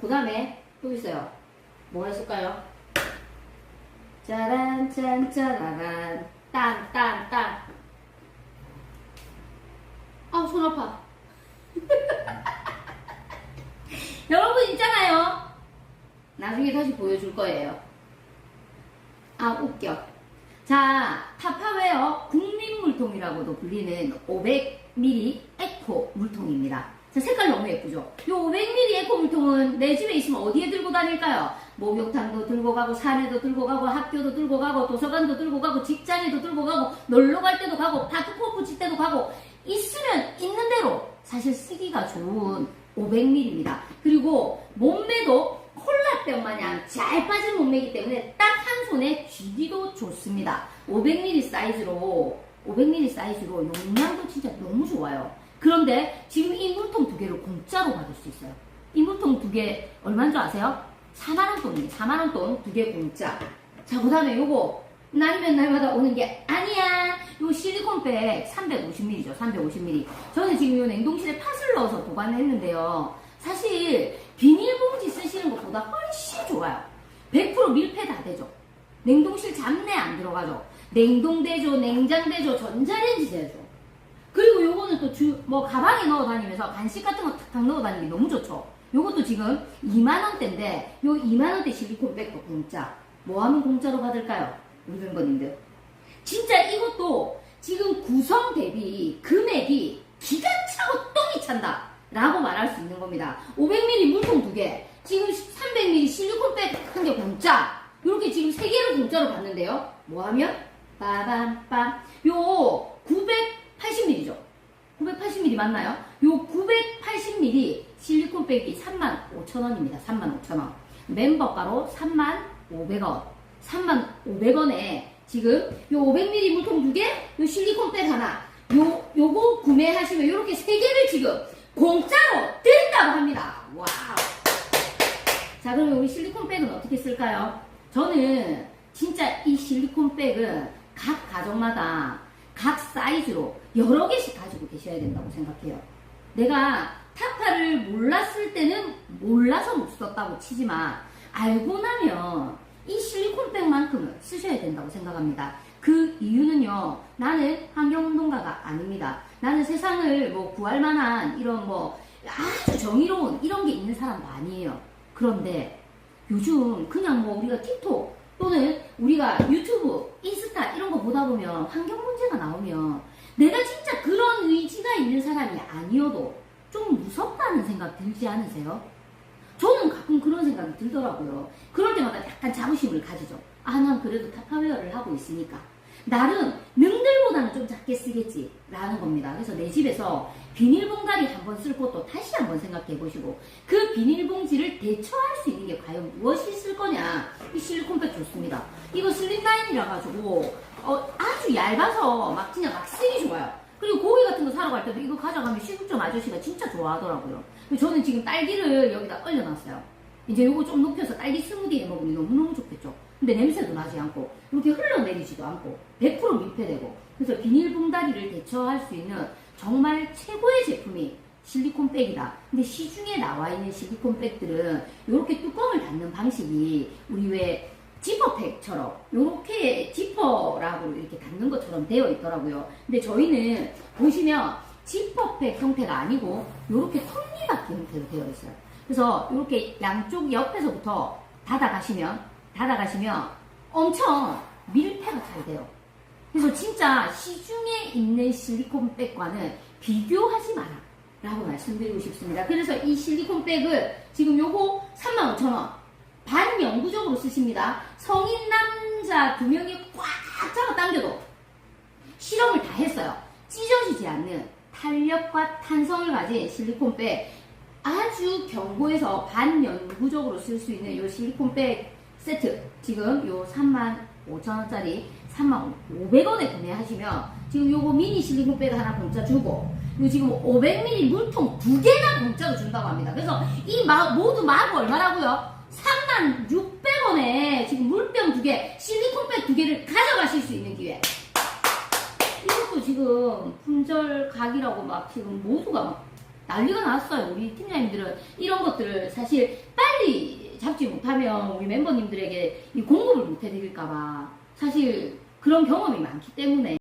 그 다음에 또 있어요. 뭐가 있을까요? 짜란 짠 짜라란. 딴딴딴. 아우 손 아파. 여러분 있잖아요. 나중에 다시 보여줄 거예요. 아 웃겨. 자 타파웨어 국민 물통이라고도 불리는 500ml 에코 물통입니다. 자 색깔 너무 예쁘죠 요 500ml 에코 물통은 내 집에 있으면 어디에 들고 다닐까요 목욕탕도 들고 가고 산에도 들고 가고 학교도 들고 가고 도서관도 들고 가고 직장에도 들고 가고 놀러 갈 때도 가고 파크포프 칠 때도 가고 있으면 있는 대로 사실 쓰기가 좋은 500ml입니다. 그리고 몸매도 콜라병 마냥 잘 빠진 몸매이기 때문에 딱 한 손에 쥐기도 좋습니다. 500ml 사이즈로 500ml 사이즈로 용량도 진짜 너무 좋아요. 그런데 지금 이 물통 두 개를 공짜로 받을 수 있어요. 이 물통 두 개 얼마인 줄 아세요? 4만원 돈입니다. 4만원 돈 두 개 공짜. 자, 그 다음에 요거 날이면 날마다 오는 게 아니야. 요 실리콘백 350ml죠. 350ml. 저는 지금 요 냉동실에 팥을 넣어서 보관했는데요. 사실 비닐봉지 쓰시는 것보다 훨씬 좋아요. 100% 밀폐 다 되죠. 냉동실 잡내 안 들어가죠. 냉동되죠, 냉장되죠, 전자레인지 되죠. 그리고 요거는 또 주, 뭐 가방에 넣어 다니면서 간식 같은 거 탁탁 넣어 다니기 너무 좋죠. 요것도 지금 2만원대인데, 요 2만원대 실리콘 백도 공짜. 뭐 하면 공짜로 받을까요? 멤버님들. 진짜 이것도 지금 구성 대비 금액이 기가 차고 똥이 찬다. 라고 말할 수 있는 겁니다. 500ml 물통 두 개, 지금 300ml 실리콘 백 한 개 공짜. 이렇게 지금 세 개를 공짜로 받는데요. 뭐 하면? 빠밤빰. 요 980ml죠. 980ml 맞나요? 요 980ml 실리콘백이 35,000원입니다. 35,000원. 멤버가로 35,500원. 35,500원에 지금 요 500ml 물통 두 개, 요 실리콘 백 하나, 요, 요거 구매하시면 요렇게 세 개를 지금 공짜로 드린다고 합니다. 와우. 자, 그러면 우리 실리콘 백은 어떻게 쓸까요? 저는 진짜 이 실리콘 백은 각 가정마다 각 사이즈로 여러 개씩 가지고 계셔야 된다고 생각해요. 내가 타파를 몰랐을 때는 몰라서 못 썼다고 치지만 알고 나면 이 실리콘백만큼은 쓰셔야 된다고 생각합니다. 그 이유는요, 나는 환경운동가가 아닙니다. 나는 세상을 뭐 구할 만한 이런 뭐 아주 정의로운 이런 게 있는 사람도 아니에요. 그런데 요즘 그냥 뭐 우리가 틱톡 또는 우리가 유튜브, 인스타 이런 거 보다 보면 환경 문제가 나오면 내가 진짜 그런 의지가 있는 사람이 아니어도 좀 무섭다는 생각 들지 않으세요? 저는 가끔 그런 생각이 들더라고요. 그럴 때마다 약간 자부심을 가지죠. 아, 난 그래도 타파웨어를 하고 있으니까. 나름 능들보다는 좀 작게 쓰겠지. 라는 겁니다. 그래서 내 집에서 비닐봉다리 한 번 쓸 것도 다시 한 번 생각해 보시고, 그 비닐봉지를 대처할 수 있는 게 과연 무엇이 있을 거냐. 이 실리콘백 좋습니다. 이거 슬림라인이라 가지고, 어, 아주 얇아서 막 그냥 막 쓰기 좋아요. 그리고 고기 같은 거 사러 갈 때도 이거 가져가면 시국점 아저씨가 진짜 좋아하더라고요. 저는 지금 딸기를 여기다 얼려놨어요. 이제 요거 좀 높여서 딸기 스무디 해 먹으면 너무너무 좋겠죠. 근데 냄새도 나지 않고, 이렇게 흘러내리지도 않고, 100% 밀폐되고, 그래서 비닐봉다리를 대처할 수 있는 정말 최고의 제품이 실리콘백이다. 근데 시중에 나와 있는 실리콘백들은 이렇게 뚜껑을 닫는 방식이 우리 왜 지퍼팩처럼 이렇게 지퍼라고 이렇게 닫는 것처럼 되어 있더라고요. 근데 저희는 보시면 지퍼팩 형태가 아니고 이렇게 톱니바퀴 형태로 되어 있어요. 그래서 이렇게 양쪽 옆에서부터 닫아가시면 닫아가시면 엄청 밀폐가 잘 돼요. 그래서 진짜 시중에 있는 실리콘백과는 비교하지 마라. 라고 말씀드리고 싶습니다. 그래서 이 실리콘백을 지금 요거 35,000원. 반영구적으로 쓰십니다. 성인 남자 두 명이 꽉 잡아 당겨도 실험을 다 했어요. 찢어지지 않는 탄력과 탄성을 가진 실리콘백. 아주 견고해서 반영구적으로 쓸 수 있는 요 실리콘백 세트. 지금 요 35,000원짜리 3만 500원에 구매하시면 지금 요거 미니 실리무백 하나 공짜 주고 그리고 지금 500ml 물통 두 개나 공짜로 준다고 합니다. 그래서 이 마, 모두 마구 얼마라고요? 3만 600원에 지금 물병 두 개, 실리콘백 두 개를 가져가실 수 있는 기회. 이것도 지금 품절 각이라고 막 지금 모두가 막 난리가 났어요. 우리 팀장님들은 이런 것들을 사실 빨리 잡지 못하면 우리 멤버님들에게 이 공급을 못 해드릴까봐 사실 그런 경험이 많기 때문에.